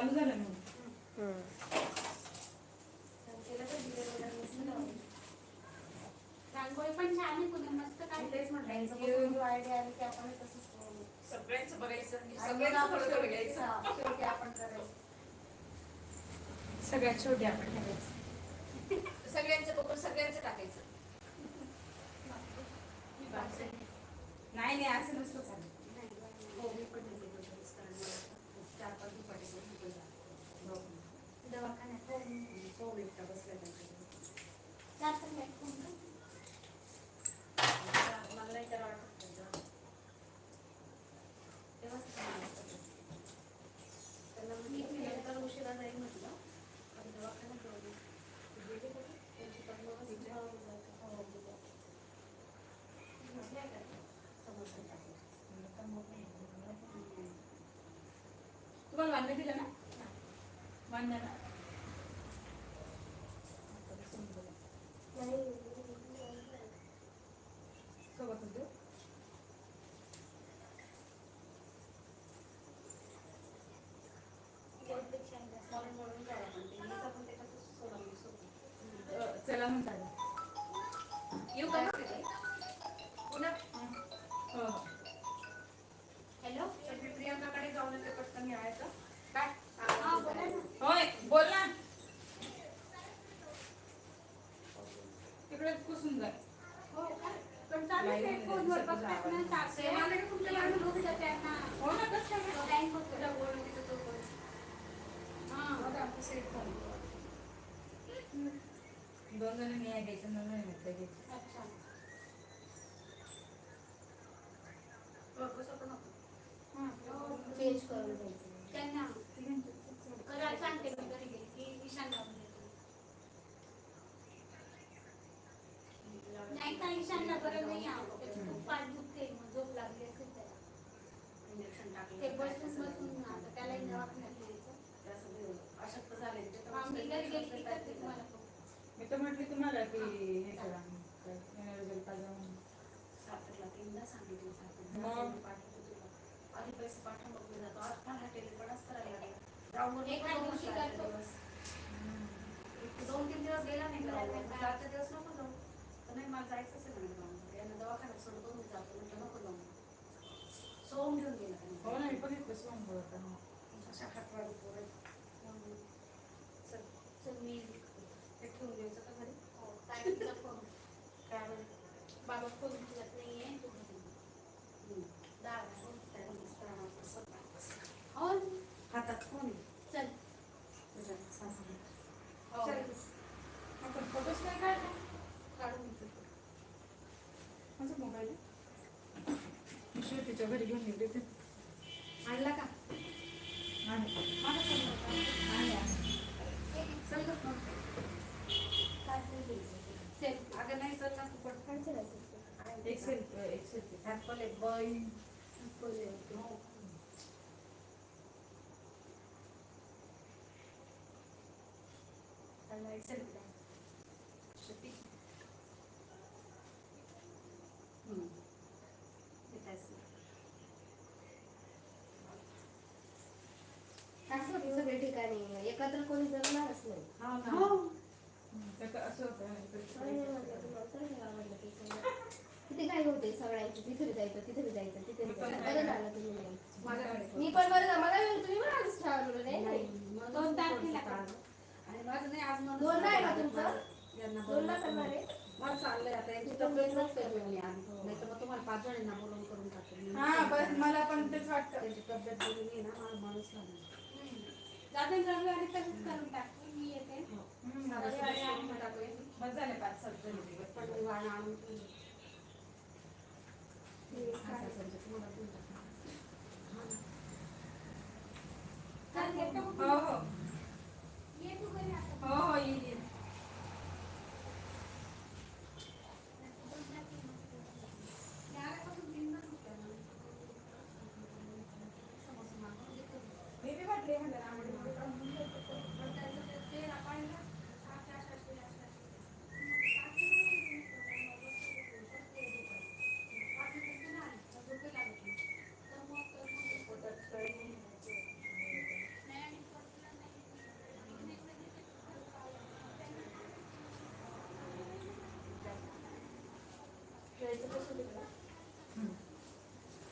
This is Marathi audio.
चालू झालं. रांगोळी पण छान आहे मस्त म्हटलं आयडिया आली की आपण तसंच करू. सगळ्यांचं बघायचं आणि सगळ्यांचं आपण थोडं थोडं शेवटी- घ्यायचं. शेवटी आपण करायचं सगळ्यात शेवटी आपण टाकायचं सगळ्यांचं बघून सगळ्यांचं टाकायचं. नाही नाही असं नसतं चालेल हो मी पण नाही केलं तसंच कारण मला चार पाच दुपारी बसून पण जातं. हो. दवाखान्यात हो. सो एकटा बसल्या त्यांच्याकडे. जातं नाही कोण का? मला नाही तर वाटत नाही जा. तेव्हाच चांगलं वाटतं. त्यांना म्हटलं की नंतर उशिरा जाईल म्हटलं पण दवाखान्यात जाऊ दे. ते गेले कुठे? त्यांची तब्येत विचारावं लागतं. हो, गेले. बसल्या का? समोरच्या जागी. म्हणलं तर मग नाही. हम्म. तुम्हाला मान्य दिलं ना मान्य ना सोबतच देऊ त्यापेक्षा जास्त. म्हणून म्हणून काय आपण ते हिचं पण त्याच्यातच सोडवलं सोडलं. अ, चला म्हणतात. येऊ का? पुन्हा? हो हो हॅलो तर मी प्रियांकाकडे जाऊन येते पटकन यायचं काय हा बोला ना होय बोल ना कुसून जाय हो? पण चालू आहे नाही, फोनवर. नाही, बघतात ना नाही, सासरे सेम आले का तुमच्या येऊन गावाला? बघतात त्यांना. हो ना कसं काय तो बँक होतो. तुला बोलून तिथं तो बोल. हा. बघा, आमचं सेट झालं. दोन जणांनी या घ्यायचं दोन जणांनी म्हटलं अच्छा बघ, कसं पण होतं. हा चेंज करून द्यायचं त्यांना करायला सांगते मी घरी गेली की ईशान लावून देतो नाही का ईशानला बरं नाही खूप पाठ दुखते मग झोप लागली असेल त्याला इंजेक्शन टाकलं. ते बसून बसून आता त्यालाही दवाखान्यात ते अशक्त झाले. हा, मी तर म्हटली तुम्हाला की हे करा एनर्जी पाहिजे म्हणून. सातारला तीनदा सांगितलं पाठवतो तुला. आधी पैसे पाठवून बघ मी जातो. आज पण हा टेलिफोनच करायला लागला. एका दिवशी करतो. दोन तीन दिवस गेला नाही ग्राउंडवर. म्हटलं आजच्या दिवस नको जाऊ. तर नाही मला ग्राउंडवर. यांना दवाखान्यात सोडतो मी जातो. म्हटलं नको जाऊ. सोहम घेऊन गेला. हो ना मी बघितलं सोहम बोलताना अशा हातवाडी पोरं. चल, चल मी हे ठेवून द्यायचं का घरी? हो, ताईचा फोन काय? बाबा फोन तुझ्यात नाहीये तू घरी ये. हम्म. डाळ आहे. त्याला मस्त राहणार तसं राहणार. हो हातात फोन आहे. चल तुझ्या सासूने. हो. चल. आपण फोटोच नाही काढला काढून घे. माझा मोबाईल आहे. श्रुतीच्या घरी घेऊन गेले ते आणला का? अगं नाही चल ना तू पटकन. एक सेल्फी एक सेल्फी बाई. हो. त्याला एक selfie काढ. शेती. हम्म. येतायस ना. असं होतं ठिकाणी एकत्र कोणी जगणारच नाही. हा ना. तर का- असं होतं आणि. किती काय होते सगळ्यांची तिथे जायचं तिथे जायचं तिथे बरं झालं तुम्ही मी पण बरं मला तुम्ही पण नाही, नाही. मला दोन तारखेला. आणि माझं नाही आज दोन नाही का तुमचं? दोन ला बोलवलं. करणार आहे? मला चाललंय आता. यांची तब्येत मी नाही तर मग तुम्हाला पाच जणांना बोलवून करून टाकेल हा बस मला पण तेच वाटतं. त्यांची तब्येत बरी नाही ना. मला माणूस लागला. जाते रविवारी तसंच करून टाकू मी येते. टाकूया. बस झाले पाच सात जणी वाण आणून. हा हो हो. हो हो येईल येईल. मी बी वाटले ह्याला